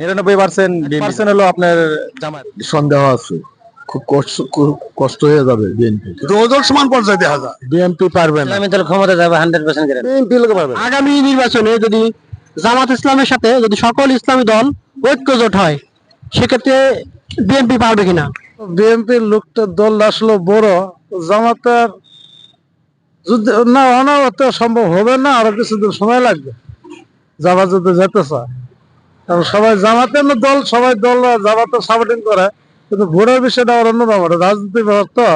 নিরানব্বই percent percent হলো আপনার জামাত সন্দেহ আছে। খুব কষ্ট হয়ে যাবে বিএনপি। ওজন সমান পর্যায়ে দেখা যায় বিএনপি পারবে না। ইসলামী দল ক্ষমতা যাবে হান্ড্রেড পার্সেন্ট বিএনপি লোক পারবে না। আগামী নির্বাচনে যদি জামাত ইসলামের সাথে যদি সকল ইসলামী দল ঐক্যজোট হয় সেক্ষেত্রে বিএনপি পারবে কিনা? বিএনপির লোকটা দল আসলে বড় জামাতের যদি না অনাগত সম্ভব হবে না আরও কিছুদিন সময় লাগবে। জামাত যদি যেতে চায় কারণ সবাই জামাতের দল, সবাই দল জামাতের সাপোর্টিং করে। কিন্তু ভোটের বিষয়টা আবার অন্যরকম রাজনীতি তো।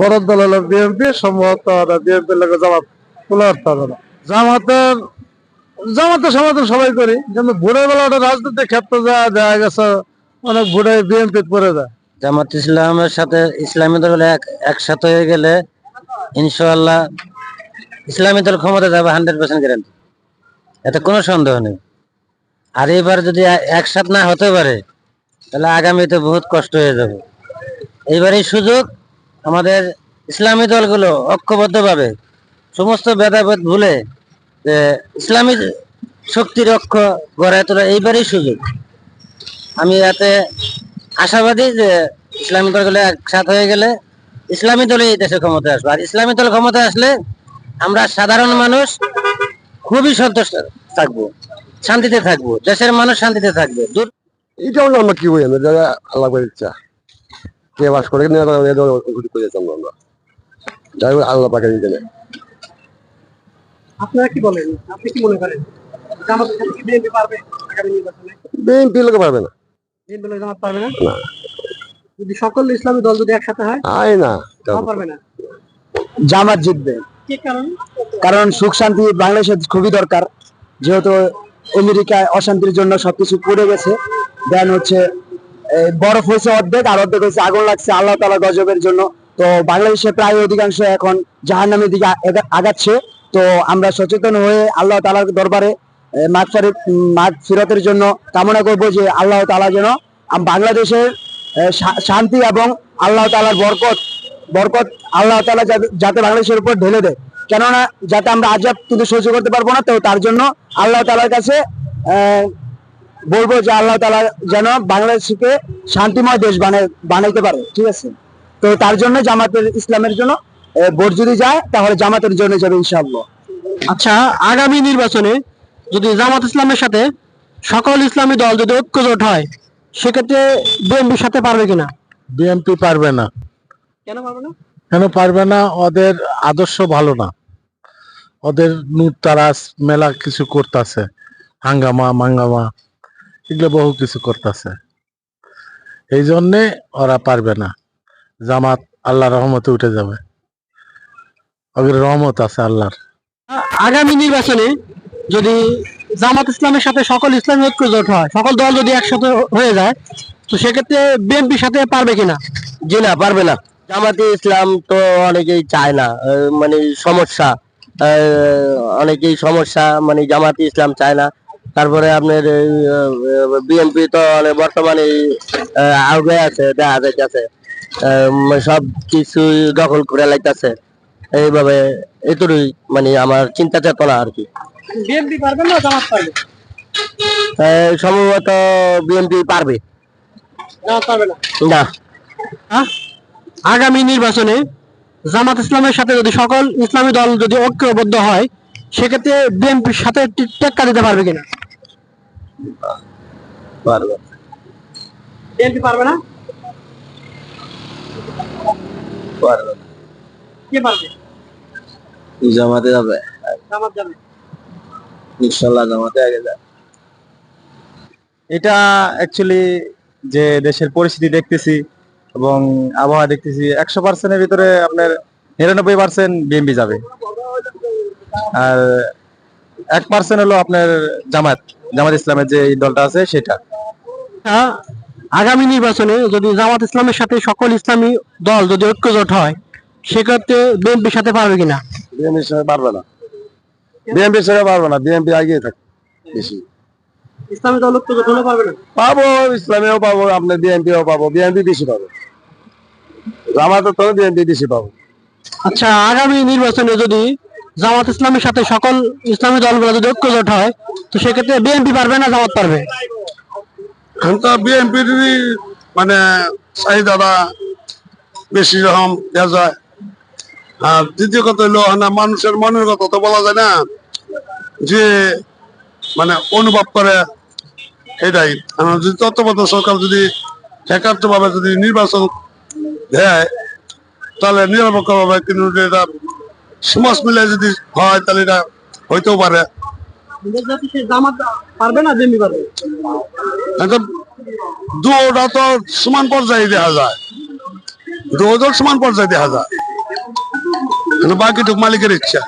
বড় দল হলো বিএনপি, সম্ভবত বিএনপির লোক জামাত তুলে ধরতে হবে জামাতের জামাতের সমর্থন সবাই করি। কিন্তু ভোটের বেলা ওটা রাজনীতির ক্ষেত্রে যা দেখা গেছে, অনেক ভোটে বিএনপি পড়ে যায়। জামাত ইসলামের সাথে, ইসলামী দল এক, একসাথে হয়ে গেলে ইনশাআল্লাহ ইসলামী দল ক্ষমতা যাবে হান্ড্রেড পার্সেন্ট গ্যারান্টি এতে কোনো সন্দেহ নেই। আর এবার যদি একসাথ না হতে পারে, তাহলে আগামীতে বহুত কষ্ট হয়ে যাবে। এইবারই সুযোগ আমাদের ইসলামী দলগুলো ঐক্যবদ্ধভাবে সমস্ত ভেদাভেদ ভুলে, যে ইসলামী শক্তির অক্ষ গড়ে তোলা এইবারই সুযোগ। আমি এতে আশাবাদী যে ইসলামী দলগুলো একসাথে হয়ে গেলে ইসলামী দলই এই দেশে ক্ষমতায় আসবে। আর ইসলামী দল ক্ষমতায় আসলে আমরা সাধারণ মানুষ খুবই সন্তুষ্ট। থাকব শান্তিতে থাকব দেশের মানুষ শান্তিতে থাকবে। দূর এটাও আমরা কি বলি আমরা যারা আল্লাহ করে ইচ্ছা কে বাস করে নিয়ে করে যেতাম আমরা। যাই হোক আল্লাহ পাকে দিতে নেই আপনারা কি বলেন? আপনি কি মনে করেন? জামাতের সাথে কি বিএনপি পারবে আগামী নির্বাচনে? বিএনপি লোক পারবে না। বিএনপি দলের জামাত পারবে না? যদি সকল ইসলামী দল যদি একসাথে হয় না। তাও পারবে না। জামাত জিতবে। কি কারণ? কারণ সুখ শান্তি বাংলাদেশের খুবই দরকার। যেহেতু আমেরিকায় অশান্তির জন্য সবকিছু পড়ে গেছে দেন হচ্ছে বরফ হয়েছে অর্ধেক আর অর্ধেক হয়েছে আগুন লাগছে আল্লাহ তালা গজবের জন্য। তো বাংলাদেশে প্রায় অধিকাংশ এখন জাহান্নামের দিকে আগাচ্ছে। তো আমরা সচেতন হয়ে আল্লাহ তালার দরবারে মাঘ মাঘ ফেরতের জন্য কামনা করব যে আল্লাহ তালা যেন বাংলাদেশের শান্তি এবং আল্লাহ তালার বরকত বরকত আল্লাহ তালা যাতে বাংলাদেশের উপর ঢেলে দেয়। কেননা যাতে আমরা আজাব কিন্তু সহ্য করতে পারব না তো তার জন্য আল্লাহ তালার কাছে আহ, বলব যে আল্লাহ তালা যেন বাংলাদেশকে শান্তিময় দেশ বানায় বানাইতে পারে ঠিক আছে? তো তার জন্য জামাতের ইসলামের জন্য ভোট যদি যায় তাহলে জামাতের জন্য যাবে ইনশাআল্লাহ। আচ্ছা আগামী নির্বাচনে যদি জামাত ইসলামের সাথে সকল ইসলামী দল যদি ঐক্যজোট হয় সেক্ষেত্রে বিএনপির সাথে পারবে কিনা? বিএনপি পারবে না। কেন পারবে না? কেন পারবে না? ওদের আদর্শ ভালো না। ওদের নূর তারাস মেলা কিছু করতেছে হাঙ্গামা মাঙ্গামা এগুলো বহু কিছু করতেছে। এই জন্যে ওরা পারবে না। জামাত আল্লাহ রহমতে উঠে যাবে। ওদের রহমত আছে আল্লাহর। আগামী নির্বাচনে যদি জামাত ইসলামের সাথে সকল ইসলামী ঐক্য জোট হয় সকল দল যদি একসাথে হয়ে যায় তো সেক্ষেত্রে বিএনপির সাথে পারবে কিনা? জি না পারবে না। জামাতে ইসলাম তো অনেকেই চায় না আহ, মানে সমস্যা। অনেকেই সমস্যা মানে জামাতে ইসলাম চায় না। তারপরে আপনার বিএনপি তো মানে বর্তমানে আগে আছে দেখা যাইতেছে। সব কিছু দখল করে লাইতেছে। এইভাবে এতটুই মানে আমার চিন্তা চেতনা আর কি। বিএনপি পারবে না জামাত পারবে? সম্ভবত বিএনপি পারবে। জামাত পারবে না। না। আগামী নির্বাচনে জামাত ইসলামের সাথে যদি সকল ইসলামী দল যদি ঐক্যবদ্ধ হয় সেক্ষেত্রে বিএনপির সাথে টেক্কা দিতে পারবে কিনা? পারবে। বিএনপি পারবে না? পারবে। কে পারবে? জামাতে যাবে। জামাত যাবে। ইনশাল্লাহ জামাতে আগে যাবে। এটা অ্যাকচুয়ালি যে দেশের পরিস্থিতি দেখতেছি এবং আবহাওয়া দেখতেছি একশো পার্সেন্টের ভিতরে আপনার নিরানব্বই পার্সেন্ট বিএনপি যাবে। আর এক পার্সেন্ট হলো আপনার জামাত জামাত ইসলামের যে দলটা আছে সেটা। আগামী নির্বাচনে যদি জামাত ইসলামের সাথে সকল ইসলামী দল যদি ঐক্যজোট হয় সেক্ষেত্রে বিএনপির সাথে পারবে কিনা? বিএনপির সঙ্গে পারবে না। বিএনপির সাথে পারবে না বিএনপি আগিয়ে থাকে বেশি। ইসলামী দল ঐক্যজোট হলে পারবে না? পাবো ইসলামেও পাবো আপনার বিএনপিও পাবো বিএনপি বেশি পাবো। জামাতের তো বিএনপি বেশি পাবো। আচ্ছা আগামী নির্বাচনে যদি জামাত ইসলামের সাথে সকল ইসলামী দলগুলো যদি ঐক্যজোট হয় তো সেক্ষেত্রে বিএনপি পারবে না জামাত পারবে? এখন তো বিএনপির মানে চাহিদাটা বেশি রকম দেওয়া যায়। আর দ্বিতীয় কথা হলো না মানুষের মনের কথা তো বলা যায় না যে মানে অনুভব করে এটাই। তত্ত্বাবধায়ক সরকার যদি একাত্ম ভাবে যদি নির্বাচন দেয় তাহলে নিরপেক্ষ ভাবে কিন্তু এটা সমাজ মিলে যদি হয় তাহলে এটা হইতেও পারে। জামাত পারবে না বিএনপি পারবে। এখন দুটা তো সমান পর্যায়ে দেখা যায়। দুটো সমান পর্যায়ে দেখা যায়। বাকিটুক মালিকের ইচ্ছা।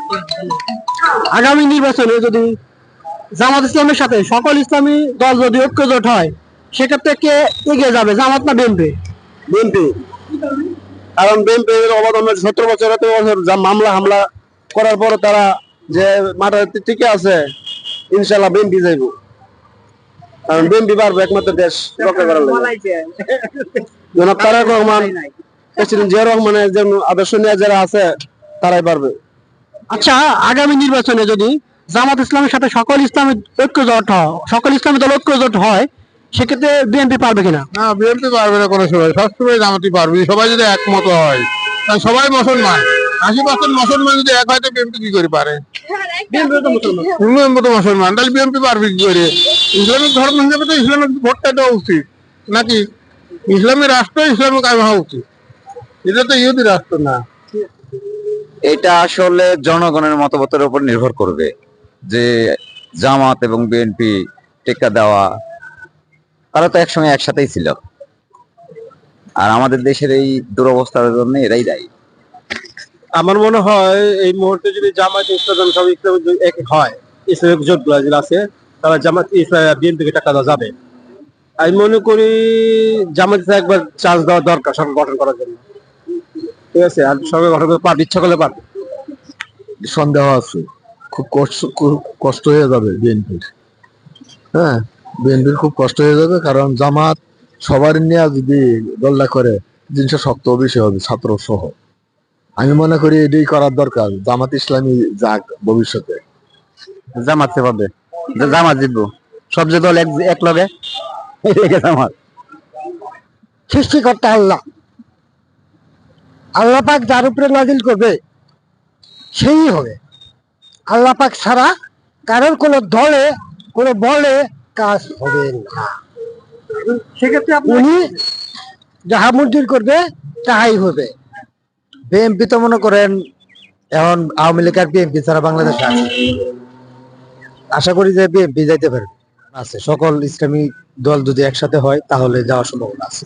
আগামী নির্বাচনে যদি জামাত ইসলামের সাথে সকল ইসলামী দল যদি ঐক্যজোট হয় সেক্ষেত্রে কে এগিয়ে যাবে? জামাত না বিএনপি? বিএনপি। কারণ বিএনপির অবদানে সত্তর বছর এত বছর যা মামলা হামলা করার পর তারা যে মাঠে টিকে আছে, ইনশাল্লাহ বিএনপি যাইব। কারণ বিএনপি পারবে একমাত্র দেশ, রক্ষা করার জনাব তারেক রহমান, প্রেসিডেন্ট জিয়া রহমানের যে আদর্শ নিয়ে যারা আছে, তারাই পারবে আচ্ছা আগামী নির্বাচনে যদি জামাত ইসলামের সাথে সকল ইসলামী ঐক্যজোট হয়, সকল ইসলামী দল ঐক্যজোট হয় সেক্ষেত্রে বিএনপি পারবে কিনা? না বিএনপি পারবে না কোনো সময়। সবসময় জামাতি পারবে। সবাই যদি একমত হয় কারণ সবাই মুসলমান। আশি পার্সেন্ট মুসলমান যদি এক হয় তো বিএনপি কি করে পারে? বিএনপি মুসলমান। তাহলে বিএনপি পারবে কি করে? ইসলামিক ধর্ম হিসেবে তো ইসলামিক ভোটটা দেওয়া উচিত। নাকি ইসলামী রাষ্ট্র ইসলামিক আইন হওয়া উচিত? এটা তো ইহুদি রাষ্ট্র না। এটা আসলে জনগণের মতামতের উপর নির্ভর করবে যে জামাত এবং বিএনপি টেক্কা দেওয়া তারা তো একসঙ্গে একসাথেই ছিল। আর আমাদের দেশের এই দুরবস্থার জন্য এরাই দায়ী। আমার মনে হয় এই মুহূর্তে যদি জামাত ইসলাম সব ইসলাম এক হয় ইসলামিক জোট যেগুলো আছে তারা জামাত ইসলাম বিএনপিকে টাকা দেওয়া যাবে। আমি মনে করি জামাত একবার চান্স দেওয়া দরকার সরকার গঠন করার জন্য। ঠিক আছে? আর সরকার গঠন করতে পারবে ইচ্ছা করলে পারবে। সন্দেহ আছে। খুব কষ্ট কষ্ট হয়ে যাবে বিএনপির। হ্যাঁ? বিএনপির খুব কষ্ট হয়ে যাবে কারণ জামাত সবার নিয়ে যদি দলটা করে জিনিসটা শক্ত বেশি হবে ছাত্র সহ। আমি মনে করি এটাই করার দরকার জামাত ইসলামী যাক ভবিষ্যতে। জামাত সে পাবে জামাত জিতবো। সব যে দল এক এক লগে জামাত। সৃষ্টিকর্তা আল্লাহ। আল্লাহ পাক যার উপরে নাজিল করবে সেই হবে। আল্লাহ পাক ছাড়া কারোর কোনো দলে কোনো বলে কাজ হবে না। সেক্ষেত্রে উনি যাহা মঞ্জুর করবে তাহাই হবে। বিএনপি তো মনে করেন এখন আওয়ামী লীগ আর বিএনপি ছাড়া বাংলাদেশে আছে। আশা করি যে বিএনপি যাইতে পারবে। আছে সকল ইসলামী দল যদি একসাথে হয় তাহলে যাওয়ার সম্ভাবনা আছে।